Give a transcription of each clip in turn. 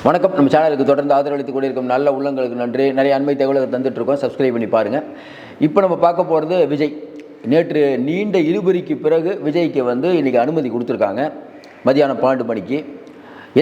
வணக்கம். நம்ம சேனலுக்கு தொடர்ந்து ஆதரவளித்து கொண்டிருக்கும் நல்ல உள்ளங்களுக்கு நன்றி. நிறைய அண்மை தகவலை தந்துட்டு இருக்கோம் சப்ஸ்கிரைப் பண்ணி பாருங்கள் இப்போ நம்ம பார்க்க போகிறது விஜய். நேற்று நீண்ட இழுபறிக்கு பிறகு விஜய்க்கு வந்து இன்றைக்கி அனுமதி கொடுத்துருக்காங்க. மதியானம் பன்னெண்டு மணிக்கு.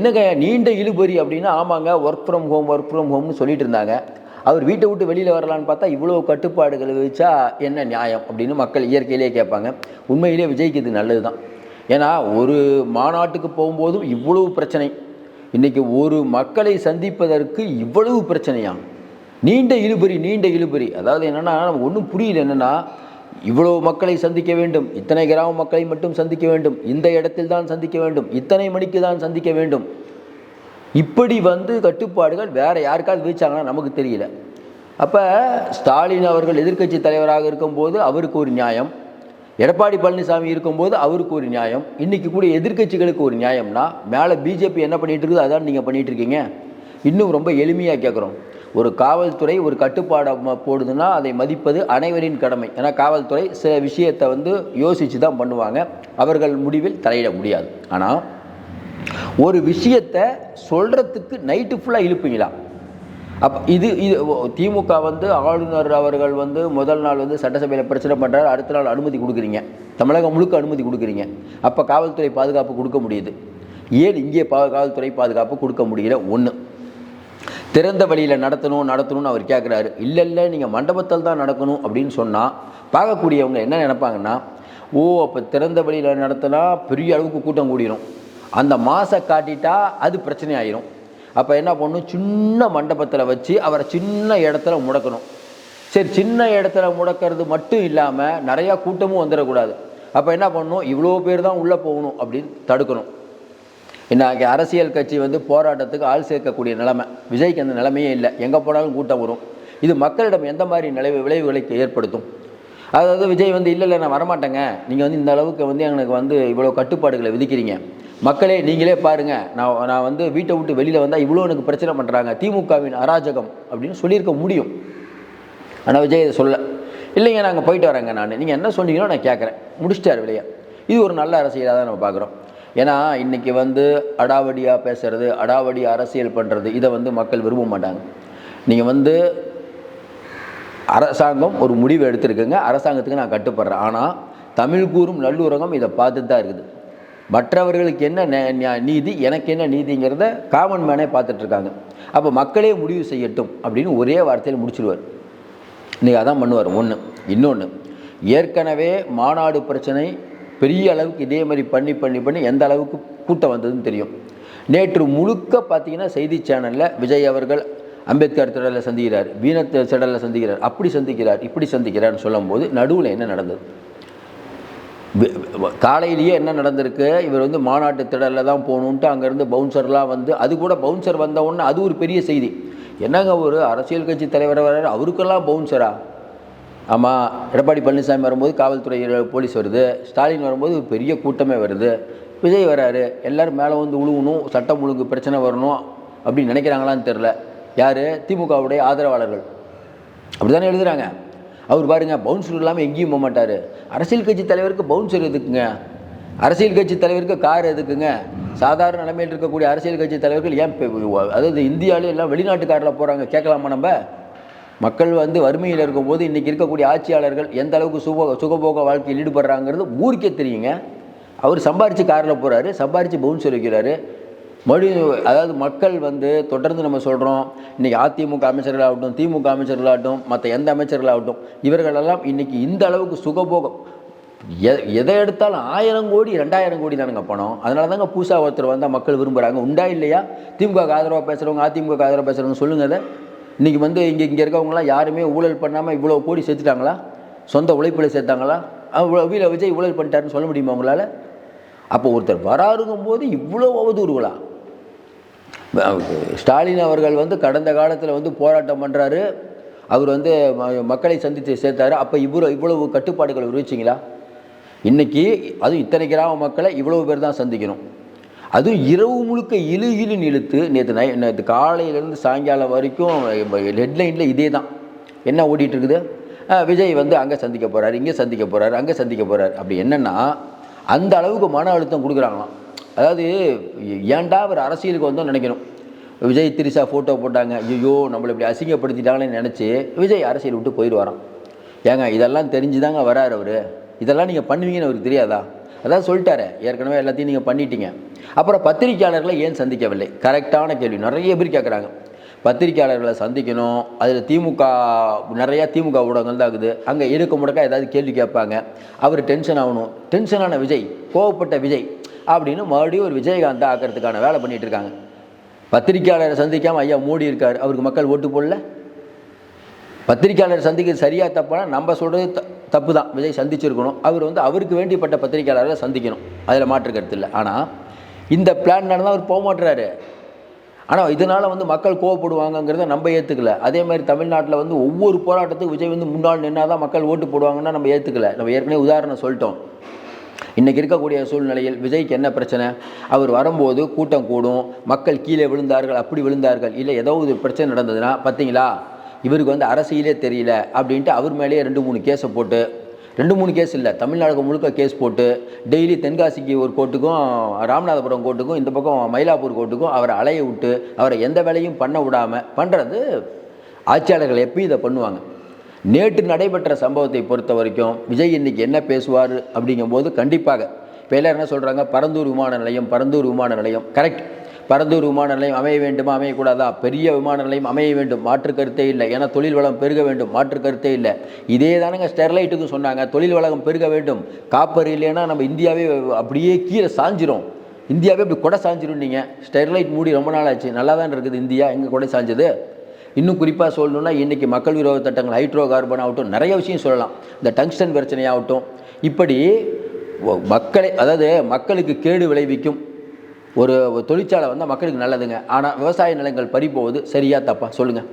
என்னங்க நீண்ட இழுபறி அப்படின்னா ஆமாங்க work from home work from ஹோம்னு சொல்லிட்டு இருந்தாங்க. அவர் வீட்டை விட்டு வெளியில் வரலான்னு பார்த்தா இவ்வளோ கட்டுப்பாடுகள் வச்சா என்ன நியாயம் அப்படின்னு மக்கள் இயற்கையிலேயே கேட்பாங்க. உண்மையிலேயே விஜய்க்கு இது நல்லது தான் ஏன்னா ஒரு மாநாட்டுக்கு போகும்போதும் இவ்வளவு பிரச்சனை. இன்றைக்கி ஒரு மக்களை சந்திப்பதற்கு இவ்வளவு பிரச்சனையா? நீண்ட இழுபறி நீண்ட இழுபறி. அதாவது என்னென்னா நமக்கு ஒன்றும் புரியல என்னென்னா இவ்வளோ மக்களை சந்திக்க வேண்டும். இத்தனை கிராம மக்களை மட்டும் சந்திக்க வேண்டும். இந்த இடத்தில் தான் சந்திக்க வேண்டும். இத்தனை மணிக்கு தான் சந்திக்க வேண்டும். இப்படி வந்து கட்டுப்பாடுகள் வேறு யாருக்காவது வீச்சாங்கன்னா நமக்கு தெரியல. அப்போ ஸ்டாலின் அவர்கள் எதிர்க்கட்சி தலைவராக இருக்கும்போது அவருக்கு ஒரு நியாயம். எடப்பாடி பழனிசாமி இருக்கும்போது அவருக்கு ஒரு நியாயம் இன்னைக்கு கூட எதிர்க்கட்சிகளுக்கு ஒரு நியாயம்னா மேலே பிஜேபி என்ன பண்ணிட்டு இருக்குது அதான் நீங்கள் பண்ணிட்டு இருக்கீங்க. இன்னும் ரொம்ப எளிமையாக கேட்குறோம் ஒரு காவல்துறை ஒரு கட்டுப்பாடை போடுதுன்னா அதை மதிப்பது அனைவரின் கடமை. ஏன்னா காவல்துறை சில விஷயத்தை வந்து யோசித்து தான் பண்ணுவாங்க. அவர்கள் முடிவில் தலையிட முடியாது. ஆனால் ஒரு விஷயத்தை சொல்கிறதுக்கு நைட்டு ஃபுல்லாக இழுப்பீங்களா? அப்போ இது இது ஓ- திமுக வந்து ஆளுநர் அவர்கள் வந்து முதல் நாள் வந்து சட்டசபையில் பிரச்சனை பண்ணுறாரு அடுத்த நாள் அனுமதி கொடுக்குறீங்க. தமிழகம் முழுக்க அனுமதி கொடுக்குறீங்க. அப்போ காவல்துறை பாதுகாப்பு கொடுக்க முடியுது. ஏன் இங்கே பா காவல்துறை பாதுகாப்பு கொடுக்க முடியல? ஒன்று திறந்த வழியில் நடத்தணும் நடத்தணும்னு அவர் கேட்குறாரு இல்லை இல்லை நீங்கள் மண்டபத்தில் தான் நடக்கணும் அப்படின்னு சொன்னால் பார்க்கக்கூடியவங்க என்ன நினைப்பாங்கன்னா ஓ அப்போ திறந்த வழியில் நடத்தினா பெரிய அளவுக்கு கூட்டம் கூடிரும். அந்த மாசை காட்டிட்டா அது பிரச்சனை ஆயிரும் அப்போ என்ன பண்ணணும் சின்ன மண்டபத்தில் வச்சு அவரை சின்ன இடத்துல முடக்கணும். சரி சின்ன இடத்துல முடக்கிறது மட்டும் இல்லாமல் நிறையா கூட்டமும் வந்துடக்கூடாது. அப்போ என்ன பண்ணணும் இவ்வளோ பேர் தான் உள்ளே போகணும் அப்படின்னு தடுக்கணும். இன்றைக்கி அரசியல் கட்சி வந்து போராட்டத்துக்கு ஆள் சேர்க்கக்கூடிய நிலைமை. விஜய்க்கு அந்த நிலைமையே இல்லை. எங்கே போனாலும் கூட்டம் வரும். இது மக்களிடம் எந்த மாதிரி நிலை விளைவுகளை ஏற்படுத்தும்? அதாவது விஜய் வந்து இல்லை இல்லை நான் வரமாட்டேங்க. நீங்கள் வந்து இந்த அளவுக்கு வந்து எனக்கு வந்து இவ்வளோ கட்டுப்பாடுகளை விதிக்கிறீங்க. மக்களே நீங்களே பாருங்கள் நான் நான் வந்து வீட்டை விட்டு வெளியில் வந்தால் இவ்வளோ எனக்கு பிரச்சனை பண்ணுறாங்க திமுகவின் அராஜகம் அப்படின்னு சொல்லியிருக்க முடியும். ஆனால் விஜய் இதை சொல்ல இல்லைங்க நாங்கள் போயிட்டு வரேங்க நான். நீங்கள் என்ன சொன்னீங்களோ நான் கேட்குறேன் முடிச்சிட்டார் விலையா இது ஒரு நல்ல அரசியலாக தான் நம்ம பார்க்குறோம் ஏன்னா இன்றைக்கி வந்து அடாவடியாக பேசுகிறது அடாவடி அரசியல் பண்ணுறது இதை வந்து மக்கள் விரும்ப மாட்டாங்க. நீங்கள் வந்து அரசாங்கம் ஒரு முடிவு எடுத்திருக்குங்க. அரசாங்கத்துக்கு நான் கட்டுப்படுறேன். ஆனால் தமிழ் கூறும் நல்லுறகம் இதை பார்த்துட்டு தான் இருக்குது. மற்றவர்களுக்கு என்ன நியா- நீதி எனக்கு என்ன நீதிங்கிறத காமன் மேனே பார்த்துட்ருக்காங்க. அப்போ மக்களே முடிவு செய்யட்டும் அப்படின்னு ஒரே வார்த்தையில் முடிச்சிடுவார் இன்றைக்கி அதான் பண்ணுவார். ஒன்று இன்னொன்று ஏற்கனவே மாநாடு பிரச்சனை பெரிய அளவுக்கு இதே மாதிரி பண்ணி பண்ணி பண்ணி எந்த அளவுக்கு கூட்டம் வந்ததுன்னு தெரியும். நேற்று முழுக்க பார்த்தீங்கன்னா செய்தி சேனலில் விஜய் அவர்கள் அம்பேத்கர் திடலில் சந்திக்கிறார் வீணத்தை திடலில் சந்திக்கிறார் அப்படி சந்திக்கிறார் இப்படி சந்திக்கிறார்னு சொல்லும்போது நடுவில் என்ன நடந்தது? காலையிலேயே என்ன நடந்திருக்கு? இவர் வந்து மாநாட்டு திடலில் தான் போகணுன்ட்டு அங்கேருந்து பவுன்சர்லாம் வந்து அது கூட பவுன்சர் வந்த உடனே அது ஒரு பெரிய செய்தி. என்னங்க ஒரு அரசியல் கட்சி தலைவர் வர அவருக்கெல்லாம் பவுன்சரா? ஆமாம் எடப்பாடி பழனிசாமி வரும்போது காவல்துறை போலீஸ் வருது ஸ்டாலின் வரும்போது ஒரு பெரிய கூட்டமே வருது விஜய் வராரு எல்லாரும் மேலே வந்து உழுவணும் சட்டம் ஒழுங்கு பிரச்சனை வரணும் அப்படின்னு நினைக்கிறாங்களான்னு தெரில யார்? திமுகவுடைய ஆதரவாளர்கள். அப்படிதானே எழுதுகிறாங்க அவர் பாருங்க பவுன்சர் இல்லாமல் எங்கேயும் போக மாட்டார். அரசியல் கட்சி தலைவருக்கு பவுன்சர் எதுக்குங்க? அரசியல் கட்சி தலைவருக்கு கார் எதுக்குங்க? சாதாரண நிலைமையில் இருக்கக்கூடிய அரசியல் கட்சி தலைவர்கள் ஏன் அதாவது இந்தியாவிலே எல்லாம் வெளிநாட்டு காரில் போகிறாங்க கேட்கலாமா நம்ம? மக்கள் வந்து வறுமையில் இருக்கும்போது இன்றைக்கி இருக்கக்கூடிய ஆட்சியாளர்கள் எந்த அளவுக்கு சுக சுகபோக வாழ்க்கையில் ஈடுபடுறாங்கிறது ஊருக்கே தெரியுங்க. அவர் சம்பாரித்து காரில் போகிறாரு சம்பாரித்து பவுன்சர் வைக்கிறாரு மறுபடியும் அதாவது மக்கள் வந்து தொடர்ந்து நம்ம சொல்கிறோம் இன்றைக்கி அதிமுக அமைச்சர்களாகட்டும் திமுக அமைச்சர்களாகட்டும் மற்ற எந்த அமைச்சர்களாகட்டும் இவர்களெல்லாம் இன்றைக்கி இந்த அளவுக்கு சுகபோகம். எ எதை எடுத்தாலும் ஆயிரம் கோடி ரெண்டாயிரம் கோடி தானுங்க பணம். அதனால தாங்க பூசா ஒருத்தர் வந்தால் மக்கள் விரும்புகிறாங்க உண்டா இல்லையா? திமுக ஆதரவாக பேசுகிறவங்க அதிமுக ஆதரவாக பேசுகிறவங்க சொல்லுங்க அதை. இன்றைக்கி வந்து இங்கே இங்கே இருக்கவங்களாம் யாருமே ஊழல் பண்ணாமல் இவ்வளோ கோடி சேர்த்துட்டாங்களா? சொந்த உழைப்பில் சேர்த்தாங்களா? அவ்வளோ வீர விஜய் ஊழல் பண்ணிட்டாருன்னு சொல்ல முடியுமா உங்களால்? அப்போ ஒருத்தர் வராருங்கும் போது இவ்வளோ அவதூறுகளா? ஸ்டாலின் அவர்கள் வந்து கடந்த காலத்தில் வந்து போராட்டம் பண்ணுறாரு அவர் வந்து ம- மக்களை சந்தித்து சேர்த்தாரு. அப்போ இவ்வளோ இவ்வளவு கட்டுப்பாடுகள் விரிவிச்சிங்களா இன்றைக்கி அதுவும் இத்தனை கிராம மக்களை இவ்வளவு பேர் தான் சந்திக்கணும். அதுவும் இரவு முழுக்க இழு இழுன்னு இழுத்து நேற்று நை நேற்று காலையிலேருந்து சாயங்காலம் வரைக்கும் ஹெட்லைனில் இதே தான். என்ன ஓடிட்டுருக்குது? விஜய் வந்து அங்கே சந்திக்க போகிறாரு இங்கே சந்திக்க போகிறாரு அங்கே சந்திக்க போகிறாரு அப்படி என்னென்னா அந்த அளவுக்கு மன அழுத்தம் கொடுக்குறாங்களாம். அதாவது ஏன்டா அவர் அரசியலுக்கு வந்தோம் நினைக்கணும். விஜய் திரிசா ஃபோட்டோ போட்டாங்க. ஐயோ நம்மளை இப்படி அசிங்கப்படுத்திட்டாங்களேன்னு நினச்சி விஜய் அரசியல் விட்டு போயிடுவாராம். ஏங்க இதெல்லாம் தெரிஞ்சுதாங்க வராரு அவர். இதெல்லாம் நீங்கள் பண்ணுவீங்கன்னு அவருக்கு தெரியாதா? அதான் சொல்லிட்டாரு. ஏற்கனவே எல்லாத்தையும் நீங்கள் பண்ணிட்டீங்க. அப்புறம் பத்திரிக்கையாளர்களை ஏன் சந்திக்கவில்லை? கரெக்டான கேள்வி. நிறைய பேர் கேட்குறாங்க பத்திரிக்கையாளர்களை சந்திக்கணும். அதில் திமுக நிறையா திமுக ஊடகங்கள் தான் இருக்குது. அங்கே இருக்க முடக்க ஏதாவது கேள்வி கேட்பாங்க. அவர் டென்ஷன் ஆகணும். டென்ஷனான விஜய் கோவப்பட்ட விஜய் அப்படின்னு மறுபடியும் ஒரு விஜயகாந்தை ஆக்கிறதுக்கான வேலை பண்ணிட்டு இருக்காங்க. பத்திரிக்கையாளரை சந்திக்காமல் ஐயா மோடி இருக்கார். அவருக்கு மக்கள் ஓட்டு போடல. பத்திரிக்கையாளர் சந்திக்கிறது சரியா தப்பானா நம்ம சொல்கிறது த தப்பு தான் விஜய் சந்திச்சிருக்கணும். அவர் வந்து அவருக்கு வேண்டிப்பட்ட பத்திரிக்கையாளரை சந்திக்கணும். அதில் மாற்று கருத்து இல்லை. ஆனால் இந்த பிளான் நடந்தால் அவர் போக மாட்டுறாரு ஆனால் இதனால் வந்து மக்கள் கோவப்படுவாங்கங்கிறத நம்ம ஏற்றுக்கல அதே மாதிரி தமிழ்நாட்டில் வந்து ஒவ்வொரு போராட்டத்துக்கும் விஜய் வந்து முன்னாள் நின்னா தான் மக்கள் ஓட்டு போடுவாங்கன்னா நம்ம ஏற்றுக்கல நம்ம ஏற்கனவே உதாரணம் சொல்லிட்டோம். இன்றைக்கி இருக்கக்கூடிய சூழ்நிலையில் விஜய்க்கு என்ன பிரச்சனை? அவர் வரும்போது கூட்டம் கூடும் மக்கள் கீழே விழுந்தார்கள் அப்படி விழுந்தார்கள். இல்லை ஏதோ ஒரு பிரச்சனை நடந்ததுன்னா பார்த்தீங்களா? இவருக்கு வந்து அரசியலே தெரியல அப்படின்ட்டு அவர் மேலேயே ரெண்டு மூணு கேஸை போட்டு ரெண்டு மூணு கேஸ் இல்லை தமிழ்நாடு முழுக்க கேஸ் போட்டு டெய்லி தென்காசிக்கு ஒரு கோர்ட்டுக்கும் ராமநாதபுரம் கோர்ட்டுக்கும் இந்த பக்கம் மயிலாப்பூர் கோர்ட்டுக்கும் அவரை அலைய விட்டு அவரை எந்த வேலையும் பண்ண விடாமல் பண்ணுறது ஆட்சியாளர்கள் எப்பயும் இதை பண்ணுவாங்க. நேற்று நடைபெற்ற சம்பவத்தை பொறுத்த வரைக்கும் விஜய் இன்னைக்கு என்ன பேசுவார் அப்படிங்கும்போது கண்டிப்பாக இப்போ எல்லாரும் என்ன சொல்கிறாங்க பரந்தூர் விமான நிலையம் பரந்தூர் விமான நிலையம். கரெக்ட் பரந்தூர் விமான நிலையம் அமைய வேண்டுமா? அமையக்கூடாதா? பெரிய விமான நிலையம் அமைய வேண்டும். மாற்று கருத்தே இல்லை. ஏன்னா தொழில் வளம் பெருக வேண்டும். மாற்று கருத்தே இல்லை. இதே தானங்க ஸ்டெர்லைட்டுக்கும் சொன்னாங்க. தொழில் வளம் பெருக வேண்டும். காப்பர் இல்லைன்னா நம்ம இந்தியாவே அப்படியே கீழே சாஞ்சிரும். இந்தியாவே இப்படி கொடை சாஞ்சிரும் நீங்கள் ஸ்டெர்லைட் மூடி ரொம்ப நாள் ஆச்சு. நல்லா தான் இருக்குது இந்தியா. எங்கே கொடை சாஞ்சது? இன்னும் குறிப்பாக சொல்லணும்னா இன்றைக்கி மக்கள் விரோத திட்டங்கள் ஹைட்ரோ கார்பன் ஆகட்டும் நிறைய விஷயம் சொல்லலாம். இந்த டங்ஸ்டன் பிரச்சனையாகட்டும் இப்படி மக்களை அதாவது மக்களுக்கு கேடு விளைவிக்கும் ஒரு தொழிற்சாலை வந்தால் மக்களுக்கு நல்லதுங்க. ஆனால் விவசாய நிலங்கள் பறி போவது சரியா தப்பா? சொல்லுங்கள்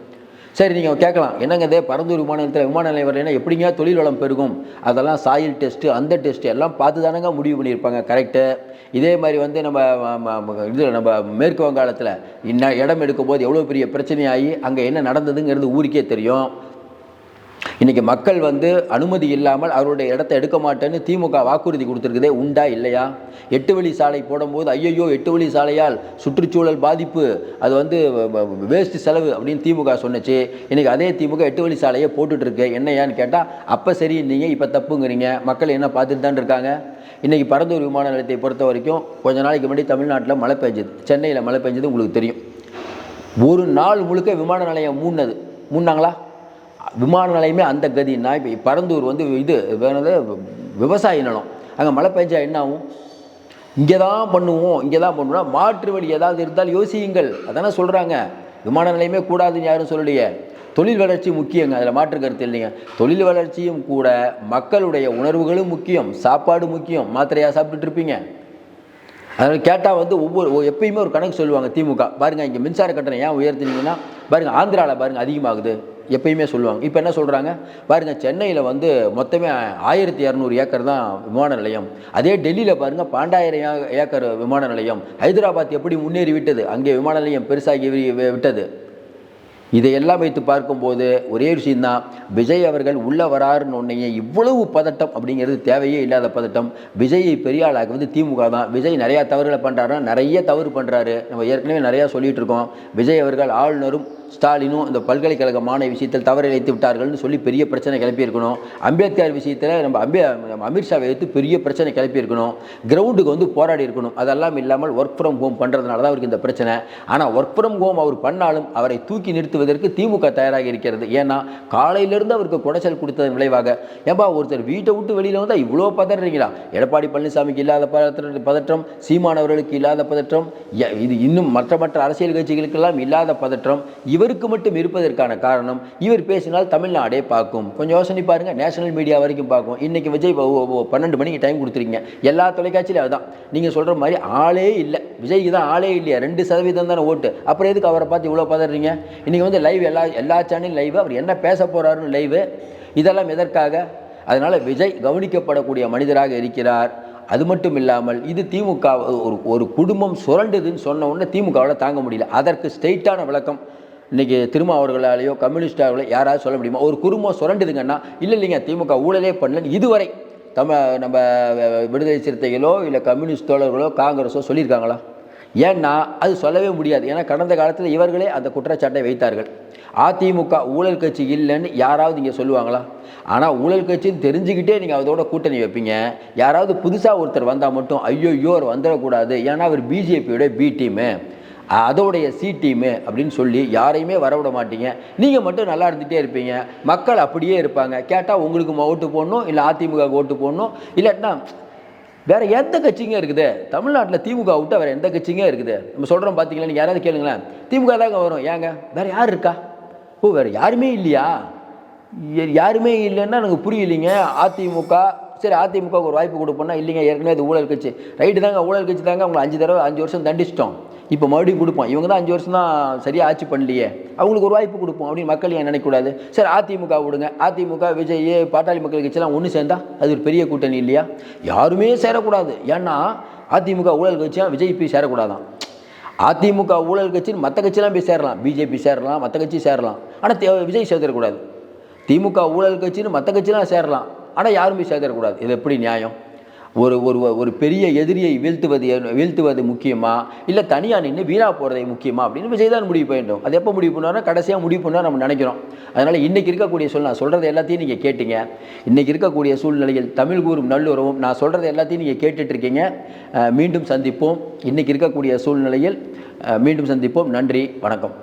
சரி நீங்கள் கேட்கலாம். என்னங்க இதே? பரந்தூர் விமான நிலையத்தில் விமான நிலையம் வரலைன்னா எப்படிங்க தொழில் வளம் பெருகும்? அதெல்லாம் சாயில் டெஸ்ட்டு அந்த டெஸ்ட்டு எல்லாம் பார்த்து தானங்க முடிவு பண்ணியிருப்பாங்க. கரெக்டு இதே மாதிரி வந்து நம்ம இது நம்ம மேற்கு வங்காளத்தில் இன்ன இடம் எடுக்கும்போது எவ்வளோ பெரிய பிரச்சனையாகி அங்கே என்ன நடந்ததுங்கிறது ஊருக்கே தெரியும். இன்றைக்கி மக்கள் வந்து அனுமதி இல்லாமல் அவருடைய இடத்த எடுக்க மாட்டேன்னு திமுக வாக்குறுதி கொடுத்துருக்குதே உண்டா இல்லையா? எட்டு வழி சாலை போடும்போது ஐயையோ எட்டு வழி சாலையால் சுற்றுச்சூழல் பாதிப்பு அது வந்து வேஸ்ட் செலவு அப்படின்னு திமுக சொன்னச்சு. இன்றைக்கி அதே திமுக எட்டு வழி சாலையை போட்டுட்ருக்கு என்னையான்னு கேட்டால் அப்போ சரி நீங்கள் இப்போ தப்புங்கிறீங்க. மக்கள் என்ன பார்த்துட்டு தான் இருக்காங்க. இன்றைக்கி பரந்தூர் விமான நிலையத்தை பொறுத்த வரைக்கும் கொஞ்ச நாளைக்கு முன்னாடி தமிழ்நாட்டில் மழை பெஞ்சது சென்னையில் மழை பெஞ்சது உங்களுக்கு தெரியும். ஒரு நாள் முழுக்க விமான நிலையம் மூடினது. மூணாங்களா விமான நிலையமே அந்த கதின்னா இப்போ பரந்தூர் வந்து இது வேணது விவசாய நிலம். அங்கே மழை பெஞ்சா என்ன ஆகும் இங்கே தான் பண்ணுவோம் இங்கே தான் பண்ணுவோம் மாற்று வழி ஏதாவது இருந்தால் யோசியுங்கள். அதானே சொல்கிறாங்க விமான நிலையமே கூடாதுன்னு யாரும் சொல்லலையே. தொழில் வளர்ச்சி முக்கியங்க அதில் மாற்று கருத்து இல்லைங்க. தொழில் வளர்ச்சியும் கூட மக்களுடைய உணர்வுகளும் முக்கியம் சாப்பாடு முக்கியம். மாத்திரையாக சாப்பிட்டுட்டு இருப்பீங்க. அதனால் கேட்டால் வந்து ஒவ்வொரு எப்பயுமே ஒரு கணக்கு சொல்லுவாங்க திமுக. பாருங்க இங்கே மின்சார கட்டணம் ஏன் உயர்த்தினீங்கன்னா பாருங்கள் ஆந்திராவில் பாருங்கள் அதிகமாகுது. எப்பயுமே சொல்லுவாங்க. இப்போ என்ன சொல்கிறாங்க பாருங்க சென்னையில் வந்து மொத்தமே ஆயிரத்தி இரநூறு ஏக்கர் தான் விமான நிலையம். அதே டெல்லியில் பாருங்க பன்னெண்டாயிரம் ஏக்கர் விமான நிலையம். ஹைதராபாத் எப்படி முன்னேறி விட்டது? அங்கே விமான நிலையம் பெருசாகி விட்டது. இதையெல்லாம் வைத்து பார்க்கும்போது ஒரே விஷயம்தான் விஜய் அவர்கள் உள்ள வராருன்னு ஒன்றையே இவ்வளவு பதட்டம் அப்படிங்கிறது தேவையே இல்லாத பதட்டம். விஜயை பெரிய ஆளாக வந்து திமுக தான். விஜய் நிறையா தவறுகளை பண்ணுறாருன்னா நிறைய தவறு பண்ணுறாரு நம்ம ஏற்கனவே நிறையா சொல்லிகிட்டு இருக்கோம். விஜய் அவர்கள் ஆளுநரும் ஸ்டாலினும் இந்த பல்கலைக்கழக மாணவி விஷயத்தில் தவறிழைத்து விட்டார்கள்னு சொல்லி பெரிய பிரச்சனை கிளப்பியிருக்கணும். அம்பேத்கர் விஷயத்தில் நம்ம அம்பே நம்ம அமித்ஷாவை எடுத்து பெரிய பிரச்சனை கிளப்பியிருக்கணும். கிரவுண்டுக்கு வந்து போராடி இருக்கணும். அதெல்லாம் இல்லாமல் ஒர்க் ஃப்ரம் ஹோம் பண்ணுறதுனால தான் அவருக்கு இந்த பிரச்சனை. ஆனால் ஒர்க் ஃப்ரம் ஹோம் அவர் பண்ணாலும் அவரை தூக்கி நிறுத்துவதற்கு திமுக தயாராக இருக்கிறது. ஏன்னா காலையிலிருந்து அவருக்கு குடைச்சல் கொடுத்ததன் விளைவாக ஏன்பா ஒருத்தர் வீட்டை விட்டு வெளியில் வந்தால் இவ்வளோ பதறீங்களா? எடப்பாடி பழனிசாமிக்கு இல்லாத பதற்ற பதற்றம் சீமானவர்களுக்கு இல்லாத பதற்றம் இது இன்னும் மற்ற மற்ற அரசியல் கட்சிகளுக்கெல்லாம் இல்லாத பதற்றம் இவருக்கு மட்டும் இருப்பதற்கான காரணம் இவர் பேசினால் தமிழ்நாடே பார்க்கும். கொஞ்சம் யோசனை பாருங்க. நேஷனல் மீடியா வரைக்கும் பார்க்கும். இன்னைக்கு விஜய் பாபு பன்னெண்டு மணிக்கு டைம் கொடுத்துருக்கீங்க. எல்லா தொலைக்காட்சியிலும் அதுதான் நீங்கள் சொல்கிற மாதிரி ஆளே இல்லை. விஜய்க்கு தான் ஆளே இல்லையா? ரெண்டு சதவீதம் தானே ஓட்டு. அப்புறம் எதுக்கு அவரை பார்த்து இவ்வளோ பார்த்துறீங்க இன்றைக்கி வந்து லைவ் எல்லா எல்லா சேனலும் லைவ் அவர் என்ன பேச போகிறாருன்னு லைவு இதெல்லாம் எதற்காக? அதனால் விஜய் கவனிக்கப்படக்கூடிய மனிதராக இருக்கிறார். அது மட்டும் இல்லாமல் இது திமுக ஒரு ஒரு குடும்பம் சுரண்டுதுன்னு சொன்ன உடனே திமுகவால் தாங்க முடியல. அதற்கு ஸ்ட்ரெயிட்டான விளக்கம் இன்றைக்கி திருமாவர்களாலேயோ கம்யூனிஸ்டார்களோ யாராவது சொல்ல முடியுமா? ஒரு குடும்பம் சுரண்டுதுங்கன்னா இல்லை இல்லைங்க திமுக ஊழலே பண்ணலன்னு இதுவரை தம நம்ம விடுதலை சிறுத்தைகளோ இல்லை கம்யூனிஸ்ட் தோழர்களோ காங்கிரஸோ சொல்லியிருக்காங்களா? ஏன்னா அது சொல்லவே முடியாது. ஏன்னா கடந்த காலத்தில் இவர்களே அந்த குற்றச்சாட்டை வைத்தார்கள். அதிமுக ஊழல் கட்சி இல்லைன்னு யாராவது இங்கே சொல்லுவாங்களா? ஆனால் ஊழல் கட்சின்னு தெரிஞ்சுக்கிட்டே நீங்கள் அதோட கூட்டணி வைப்பீங்க. யாராவது புதுசாக ஒருத்தர் வந்தால் மட்டும் ஐயோ அவர் வந்துடக்கூடாது. ஏன்னா அவர் பிஜேபியோட பி டீமு அதோடைய சி டீமு அப்படின்னு சொல்லி யாரையுமே வரவிட மாட்டீங்க. நீங்கள் மட்டும் நல்லா இருந்துகிட்டே இருப்பீங்க. மக்கள் அப்படியே இருப்பாங்க. கேட்டால் உங்களுக்கு ஓட்டு போடணும் இல்லை அதிமுக ஓட்டு போடணும் இல்லாட்டினா வேறு எந்த கட்சிங்க இருக்குது? தமிழ்நாட்டில் திமுக விட்டு வேறு எந்த கட்சிங்க இருக்குது? நம்ம சொல்கிறோம் பார்த்தீங்களா நீங்கள் யாராவது கேளுங்களேன். திமுக தாங்க வரும். ஏங்க? வேறு யார் இருக்கா? ஓ வேற யாருமே இல்லையா? யாருமே இல்லைன்னா எனக்கு புரியலைங்க. அதிமுக சரி அதிமுக ஒரு வாய்ப்பு கொடுப்போம்னா இல்லைங்க ஏற்கனவே அது ஊழல் கட்சி. ரைட்டு தாங்க ஊழல் கட்சி தாங்க அவங்க அஞ்சு தடவை அஞ்சு வருஷம் தண்டிச்சிட்டோம். இப்போ மறுபடியும் கொடுப்போம். இவங்க தான் அஞ்சு வருஷம் தான் சரியாக ஆட்சி பண்ணலையே. அவங்களுக்கு ஒரு வாய்ப்பு கொடுப்போம் அப்படின்னு மக்கள் ஏன் நினைக்கக்கூடாது? சரி அதிமுக விடுங்க. அதிமுக விஜய் பாட்டாளி மக்கள் கட்சியெல்லாம் ஒன்று சேர்ந்தா அது ஒரு பெரிய கூட்டணி இல்லையா? யாருமே சேரக்கூடாது. ஏன்னா அதிமுக ஊழல் கட்சியாக விஜய் போய் சேரக்கூடாதான். அதிமுக ஊழல் கட்சின்னு மற்ற கட்சியெல்லாம் போய் சேரலாம். பிஜேபி சேரலாம் மற்ற கட்சி சேரலாம். ஆனால் விஜய் சேர்த்துடக்கூடாது திமுக ஊழல் கட்சின்னு மற்ற கட்சிலாம் சேரலாம். ஆனால் யாருமே சேர்ந்துடக்கூடாது. இது எப்படி நியாயம்? ஒரு ஒரு ஒரு பெரிய எதிரியை வீழ்த்துவது வீழ்த்துவது முக்கியமா? இல்லை தனியாக நின்று வீணாக போகிறது முக்கியமா? அப்படின்னு விஜய் தான் முடிவு பண்ணிட்டோம் அது எப்போ முடிவு பண்ணாரோ கடைசியாக முடிவு பண்ணால் நம்ம நினைக்கிறோம். அதனால் இன்றைக்கி இருக்கக்கூடிய சூழ்நிலை நான் சொல்கிறது எல்லாத்தையும் நீங்கள் கேட்டீங்க. இன்றைக்கி இருக்கக்கூடிய சூழ்நிலையில் தமிழ் கூறும் நல்லுறவும் நான் சொல்கிறது எல்லாத்தையும் நீங்கள் கேட்டுட்ருக்கீங்க மீண்டும் சந்திப்போம். இன்றைக்கி இருக்கக்கூடிய சூழ்நிலையில் மீண்டும் சந்திப்போம். நன்றி வணக்கம்.